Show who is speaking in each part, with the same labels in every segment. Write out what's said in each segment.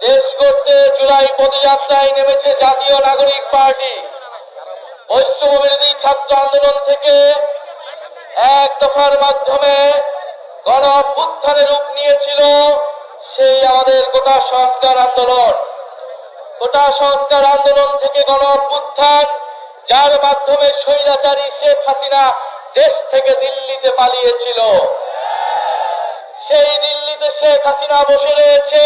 Speaker 1: দেশ করতে জুলাই পদযাত্রায় নেমেছে জাতীয় নাগরিক পার্টি। বৈষম্য বিরোধী ছাত্র আন্দোলন থেকে এক দফার মাধ্যমে গণ অভ্যুত্থানের রূপ নিয়েছিল সেই আমাদের গোটা সংস্কার আন্দোলন। গোটা সংস্কার আন্দোলন থেকে গণ অভ্যুত্থান, যার মাধ্যমে স্বৈরাচারী শেখ হাসিনা দেশ থেকে দিল্লিতে পালিয়েছিল। সেই দিল্লিতে শেখ হাসিনা বসে রয়েছে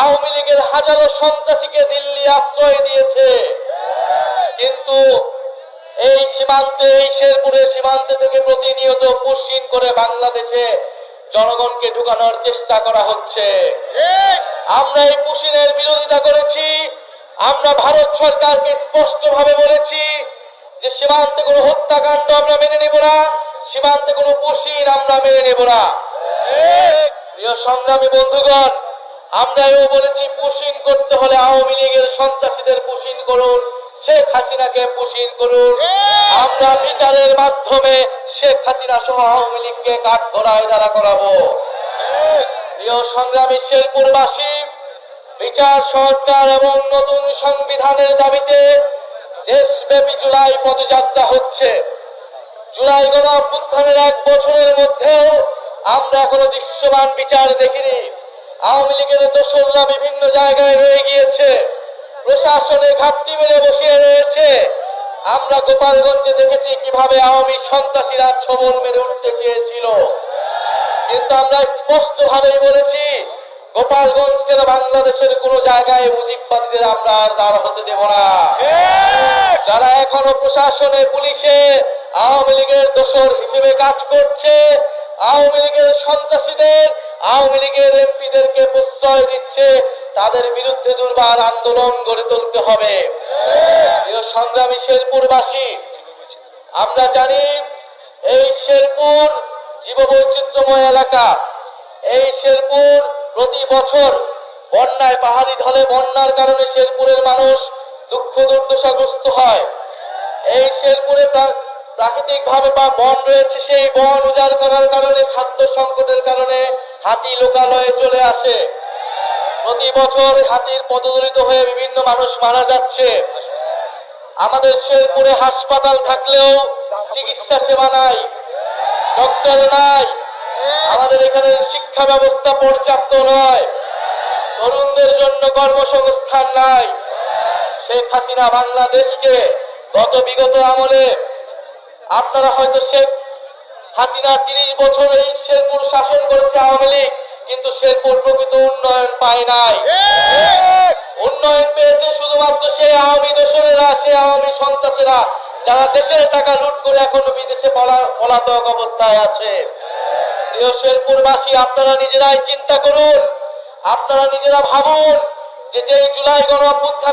Speaker 1: আওয়ামী লীগের হাজারো সন্ত্রাসীকে দিল্লি আশ্রয় দিয়েছে। কিন্তু এই সীমান্তে, এই শেরপুরের সীমান্তে থেকে প্রতিনিয়ত পুশিন করে বাংলাদেশে জনগণকে ঢুকানোর চেষ্টা করা হচ্ছে। আমরা এই পুশিনের বিরোধিতা করেছি, আমরা ভারত সরকারকে স্পষ্ট ভাবে বলেছি যে সীমান্তে কোনো হত্যাকাণ্ড আমরা মেনে নেব না, সীমান্তে কোনো পুশিন আমরা মেনে নেব না। প্রিয় সংগ্রামী বন্ধুগণ আমরা বলেছি, পুশিন করতে হলে আওয়ামী লীগের সন্ত্রাসীদের পুশিন করুন, শেখ হাসিনাকে পুশিন করুন। আমরা বিচারের মাধ্যমে শেখ হাসিনা সহ আওয়ামী লীগকে কাঠ ঘোড়ায় দাঁড়া করাবো। প্রিয় সংগ্রামী শেরপুরবাসী, বিচার, সংস্কার এবং নতুন সংবিধানের দাবিতে দেশব্যাপী জুলাই পদযাত্রা হচ্ছে। জুলাই গণ এক বছরের মধ্যেও আমরা এখনও দৃশ্যমান বিচার দেখিনি। আওয়ামী লীগের দোসররা বিভিন্ন জায়গায় রয়ে গিয়েছে। প্রশাসনে ঘাটতি মেরে বসিয়ে রয়েছে। আমরা গোপালগঞ্জে দেখেছি কীভাবে আওয়ামী সন্ত্রাসীরা ছবল মেরে উঠতে চেয়েছিল। কিন্তু আমরা স্পষ্ট ভাবেই বলেছি গোপালগঞ্জকে বাংলাদেশের কোন জায়গায় মুজিববাদীদের আমরা আর দাঁড় হতে দেব না। যারা এখনও প্রশাসনে, পুলিশে আওয়ামী লীগের দোসর হিসেবে কাজ করছে আওয়ামী লীগের সন্ত্রাসীদের, আওয়ামী লীগের এমপিদেরকে প্রশ্রয় দিচ্ছে, তাদের বিরুদ্ধে দুর্বার আন্দোলন গড়ে তুলতে হবে। সংগ্রামী শেরপুরবাসী, আমরা জানি এই শেরপুর জীববৈচিত্র্যময় এলাকা। এই শেরপুর প্রতি বছর বন্যায় পাহাড়ি ঢলে বন্যার কারণে শেরপুরের মানুষ দুঃখ দুর্দশাগ্রস্ত হয়। এই শেরপুরে প্রাকৃতিক ভাবে বা বন রয়েছে, সেই বন উজাড় করার কারণে, খাদ্য সংকটের কারণে হাতি লোকালয়ে চলে আসে। প্রতি বছর হাতির পদদলিত হয়ে বিভিন্ন মানুষ মারা যাচ্ছে। আমাদের শেরপুরে হাসপাতাল থাকলেও চিকিৎসা সেবা নাই, ডক্টর নাই, আমাদের এখানে শিক্ষা ব্যবস্থা পর্যাপ্ত নয়, তরুণদের জন্য কর্মসংস্থান নাই। শেখ হাসিনা বাংলাদেশকে গত বিগত আমলে আপনারা হয়তো শেখ হাসিনা তিরিশ বছর এই শেরপুর শাসন করেছে আওয়ামী লীগ, কিন্তু শেরপুর প্রকৃত উন্নয়ন পায় নাই। উন্নয়ন পেয়েছে শুধুমাত্র সেই আওয়ামী দোসরেরা, সেই আওয়ামী সন্ত্রাসীরা, যারা দেশের টাকা লুট করে এখনও বিদেশে পলা- পলাতক অবস্থায় আছে। প্রিয় শেরপুরবাসী, আপনারা নিজেরাই চিন্তা করুন, আপনারা নিজেরা ভাবুন যে যে জুলাই গণ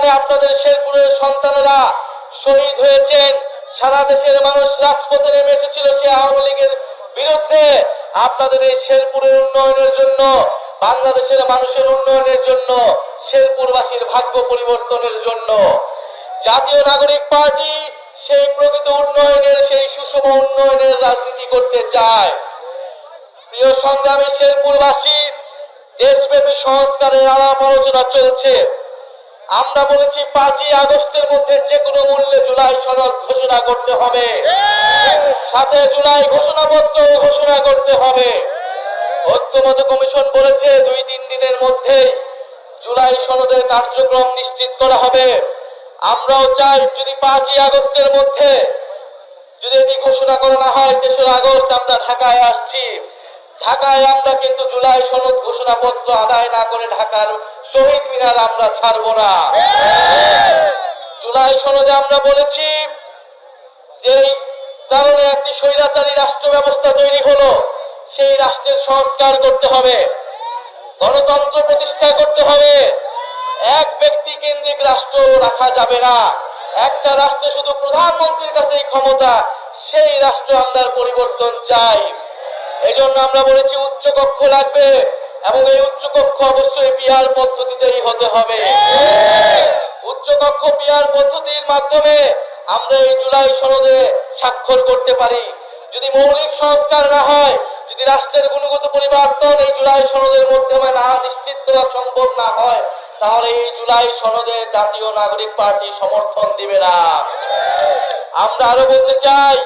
Speaker 1: আপনাদের শেরপুরের সন্তানেরা শহীদ হয়েছেন সারা দেশের মানুষ রাজপথে নেমে এসেছিল সে আওয়ামী লীগের বিরুদ্ধে। আপনাদের এই শেরপুরের উন্নয়নের জন্য, বাংলাদেশের মানুষের উন্নয়নের জন্য, শেরপুরবাসীর ভাগ্য পরিবর্তনের জন্য। জাতীয় নাগরিক পার্টি সেই প্রকৃত উন্নয়নের, সেই সুষম উন্নয়নের রাজনীতি করতে চায়। প্রিয় সংগ্রামী শেরপুরবাসী, দেশব্যাপী সংস্কারের আলাপ আলোচনা চলছে। আমরা বলেছি পাঁচই আগস্টের মধ্যে যে কোনো মূল্যে জুলাই সনদ ঘোষণা করতে হবে। সাথে জুলাই ঘোষণাপত্র ঘোষণা করতে হবে। ঐক্যমত কমিশন বলেছে দুই তিন দিনের মধ্যেই জুলাই সনদের কার্যক্রম নিশ্চিত করা হবে। আমরাও চাই যদি পাঁচই আগস্টের মধ্যে যদি এটি ঘোষণা করা না হয়, তেসরা আগস্ট আমরা ঢাকায় আসছি। ঢাকায় আমরা কিন্তু জুলাই সনদ ঘোষণাপত্র আদায় না করে ঢাকার শহীদ মিনার আমরা ছাড়বো না। জুলাই সনদে আমরা বলেছি যে কারণে একটি স্বৈরাচারী রাষ্ট্র ব্যবস্থা তৈরি হলো, সেই রাষ্ট্রের সংস্কার করতে হবে, গণতন্ত্র প্রতিষ্ঠা করতে হবে। এক ব্যক্তি কেন্দ্রিক রাষ্ট্র রাখা যাবে না। একটা রাষ্ট্রে শুধু প্রধানমন্ত্রীর কাছেই ক্ষমতা, সেই রাষ্ট্র আমরা পরিবর্তন চাই। এই জন্য আমরা বলেছি উচ্চ কক্ষ লাগবে এবং এই উচ্চ কক্ষ অবশ্যই বিহার পদ্ধতিতেই হতে হবে। উচ্চ কক্ষ বিহার পদ্ধতির মাধ্যমে আমরা এই জুলাই সনদে স্বাক্ষর করতে পারি। যদি মৌলিক সংস্কার না হয়, যদি রাষ্ট্রের গুণগত পরিবর্তন এই জুলাই সনদের মাধ্যমে না নিশ্চিত করা সম্ভব না হয়, তাহলে এই জুলাই সনদে জাতীয় নাগরিক পার্টি সমর্থন দিবে না। আমরা আরও বলতে চাই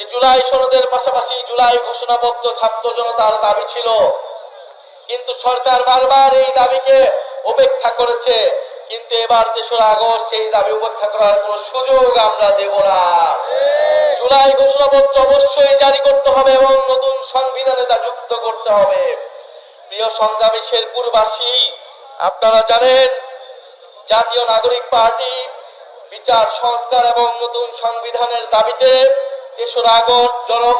Speaker 1: যে জুলাই সনদের পাশাপাশি জুলাই ঘোষণাপত্র ছাত্র জনতার দাবি ছিল। কিন্তু সরকার বারবার এই দাবিকে উপেক্ষা করেছে। কিন্তু এবার তেসরা আগস্ট সেই দাবি উপেক্ষা করার কোনো সুযোগ আমরা দেব না। জুলাই ঘোষণাপত্র অবশ্যই জারি করতে হবে এবং নতুন সংবিধানে তা যুক্ত করতে হবে। প্রিয় সংগ্রামী শেরপুরবাসী, আপনারা জানেন, জাতীয় নাগরিক পার্টি, বিচার, সংস্কার এবং নতুন সংবিধানের দাবিতে তেসরা আগস্ট জড়ো